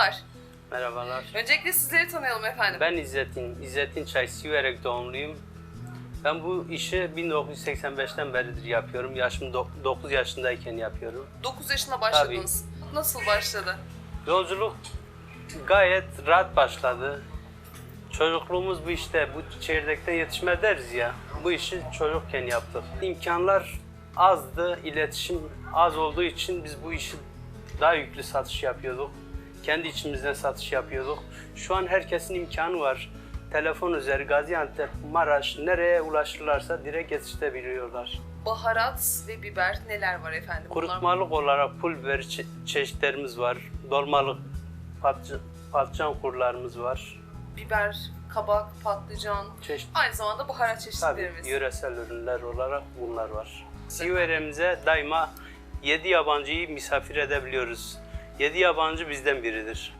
merhabalar. Merhabalar. Öncelikle sizleri tanıyalım efendim. Ben İzzettin. İzzettin Çay Siverek doğumluyum. Ben bu işi 1985'ten beridir yapıyorum. Yaşım 9 yaşındayken yapıyorum. 9 yaşında başladınız. Nasıl başladı? Yolculuk gayet rahat başladı. Çocukluğumuz bu işte, bu çeyrekte yetişme deriz ya. Bu işi çocukken yaptık. İmkanlar azdı, iletişim az olduğu için biz bu işi daha yüklü satış yapıyorduk. Kendi içimizden satış yapıyorduk. Şu an herkesin imkanı var. Telefon üzeri Gaziantep, Maraş nereye ulaşırlarsa direkt yetiştirebiliyorlar. Baharat ve biber neler var efendim? Kurutmalık olarak pul biber çe- çeşitlerimiz var. Dolmalık patlıcan, patlıcan kurlarımız var. Biber, kabak, patlıcan, Çeşit aynı zamanda baharat tabii çeşitlerimiz. yöresel ürünler olarak bunlar var. Siveremize daima 7 yabancıyı misafir edebiliyoruz. 7 yabancı bizden biridir.